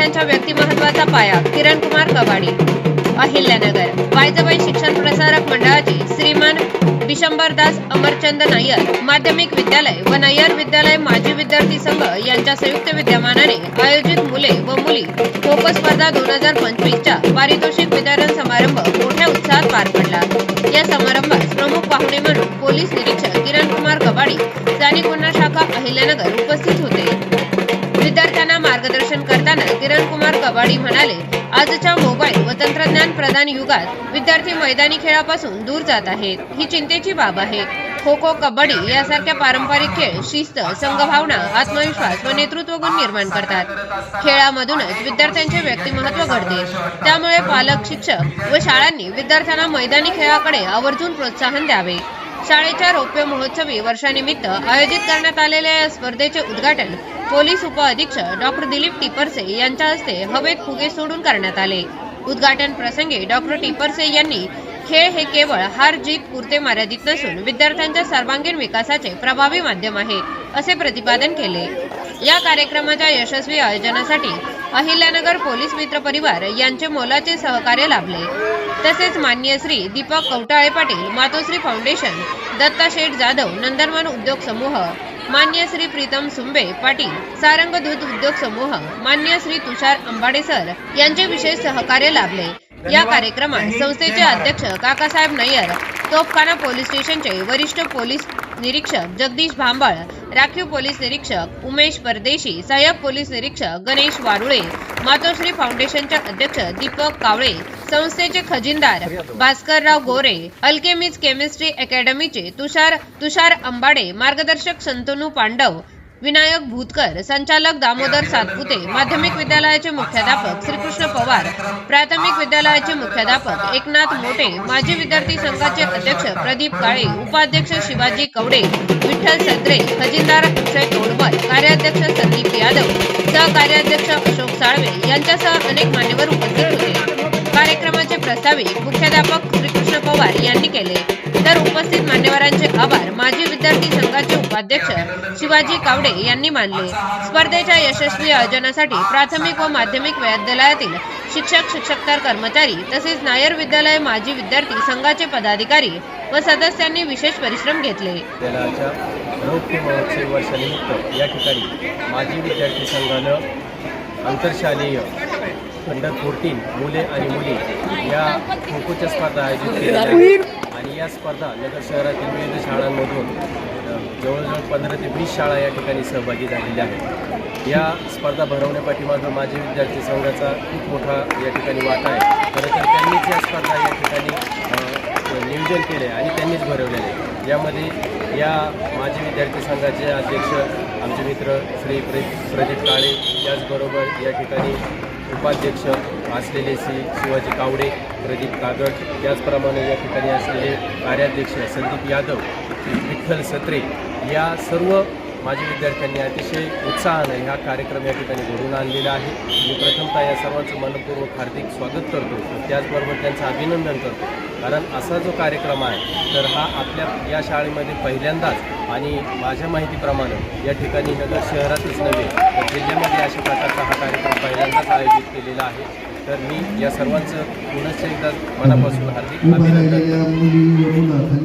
पाया किरण कुमार कवाडी. अहिल्यानगर. वायजबाई शिक्षण प्रसारक मंडळाचे श्रीमान बिशंबरदास अमरचंद नायर माध्यमिक विद्यालय व नायर विद्यालय माजी विद्यार्थी संघ यांच्या संयुक्त विद्यमानाने आयोजित मुले व मुली खो खो स्पर्धा दोन हजार पंचवीसच्या पारितोषिक वितरण समारंभ मोठ्या उत्साहात पार पडला. या समारंभात प्रमुख पाहुणे म्हणून पोलीस निरीक्षक किरण कुमार कबाडी स्थानिक गुन्हा शाखा अहिल्यानगर उपस्थित मार्गदर्शन करताना किरण कुमार कबाडी म्हणाले आजच्या मोबाईल व तंत्रज्ञान प्रधान युगात विद्यार्थी मैदानी खेळापासून दूर जात आहेत. ही चिंतेची बाब आहे. खो खो कबड्डी यासारख्या पारंपरिक खेळ शिस्त संघभावना आत्मविश्वास व नेतृत्व गुण निर्माण करतात. खेळामधूनच विद्यार्थ्यांचे व्यक्तिमत्व घडते. त्यामुळे पालक शिक्षक व शाळांनी विद्यार्थ्यांना मैदानी खेळाकडे आवर्जून प्रोत्साहन द्यावे. शाळेच्या रौप्य महोत्सवी वर्षानिमित्त आयोजित करण्यात आलेल्या या स्पर्धेचे उद्घाटन पोलीस उपअधीक्षक डॉक्टर दिलीप टिपरसे यांच्या हस्ते हवेत फुगे सोडून करण्यात आले. उद्घाटन प्रसंगी डॉक्टर टिपरसे यांनी खेळ हे केवळ हार जीत पुरते मर्यादित नसून विद्यार्थ्यांच्या सर्वांगीण विकासाचे प्रभावी माध्यम आहे असे प्रतिपादन केले. या कार्यक्रमाच्या यशस्वी आयोजनासाठी अहिल्यानगर पोलीस मित्र परिवार यांचे मोलाचे सहकार्य लाभले. तसेच मान्य श्री दीपक कवटाळे पाटील मातोश्री फाउंडेशन दत्ता शेठ जाधव नंदनवन उद्योग समूह मान्य श्री प्रीतम सुंबे पाटील सारंग दूध उद्योग समूह मान्य श्री तुषार अंबाडे सर यांचे विशेष सहकार्य लाभले. या कार्यक्रमात संस्थेचे अध्यक्ष काकासाहेब नय्यर तोफखाना पोलीस स्टेशनचे वरिष्ठ पोलीस निरीक्षक जगदीश भांबळ राखीव पोलीस निरीक्षक उमेश परदेशी सहाय्यक पोलीस निरीक्षक गणेश वारुळे मातोश्री फाउंडेशनच्या अध्यक्ष दीपक कावळे संस्थेचे खजिनदार भास्करराव गोरे अल्केमिज केमिस्ट्री अकॅडमीचे तुषार तुषार अंबाडे मार्गदर्शक संतनू पांडव विनायक भूतकर संचालक दामोदर सातपुते माध्यमिक विद्यालयाचे मुख्याध्यापक श्रीकृष्ण पवार प्राथमिक विद्यालयाचे मुख्याध्यापक एकनाथ मोटे माजी विद्यार्थी संघाचे अध्यक्ष प्रदीप काळे उपाध्यक्ष शिवाजी कवडे विठ्ठल सत्रे खजिनदार अक्षय तोडमल कार्याध्यक्ष संदीप यादव सहकार्याध्यक्ष अशोक साळवे यांच्यासह अनेक मान्यवर उपस्थित होते. कार्यक्रमाचे प्रस्तावित मुख्याध्यापक श्रीकृष्ण पवार यांनी केले. तर उपस्थित मान्यवरांचे आभार माजी विद्यार्थी संघाचे उपाध्यक्ष शिवाजी कावडे यांनी मानले. स्पर्धेच्या यशस्वी आयोजनासाठी प्राथमिक व माध्यमिक विद्यालयातील शिक्षक शिक्षकतर कर्मचारी तसेच नायर विद्यालय माजी विद्यार्थी संघाचे पदाधिकारी व सदस्यांनी विशेष परिश्रम घेतले. या ठिकाणी माजी विद्यार्थी संघानं आंतरशालेय अंडर फोर्टीन मुले आणि मुली या खो खोच्या स्पर्धा आयोजित केल्या आणि या स्पर्धा नगर शहरातील विविध शाळांमधून जवळजवळ पंधरा ते वीस शाळा या ठिकाणी सहभागी झालेल्या आहेत या स्पर्धा भरवण्यापाठीमागं माजी विद्यार्थी संघाचा खूप मोठा या ठिकाणी वाटा आहे खरं तर त्यांनीच या स्पर्धा या ठिकाणी नियोजन केले आणि त्यांनीच भरवलेले आहे. यामध्ये या माजी विद्यार्थी संघाचे अध्यक्ष आमचे मित्र श्री प्र प्रदीप काळे त्याचबरोबर या ठिकाणी उपाध्यक्ष असलेले श्री शिवाजी कावडे प्रदीप कागड त्याचप्रमाणे या ठिकाणी असलेले कार्याध्यक्ष संदीप यादव विठ्ठल सत्रे या सर्व माजी विद्यार्थ्यांनी अतिशय उत्साहानं हा कार्यक्रम या ठिकाणी घडवून आणलेला आहे. मी प्रथमतः या सर्वांचं मनपूर्वक हार्दिक स्वागत करतो. त्याचबरोबर त्यांचं अभिनंदन करतो. कारण असा जो कार्यक्रम आहे तर हा आपल्या या शाळेमध्ये पहिल्यांदाच आणि माझ्या माहितीप्रमाणे या ठिकाणी नगर शहरातच नव्हे तर जिल्ह्यामध्ये अशा प्रकारचा हा कार्यक्रम पहिल्यांदाच आयोजित केलेला आहे. तर मी या सर्वांचं पुनश्च एकदा मनापासून हार्दिक अभिनंदन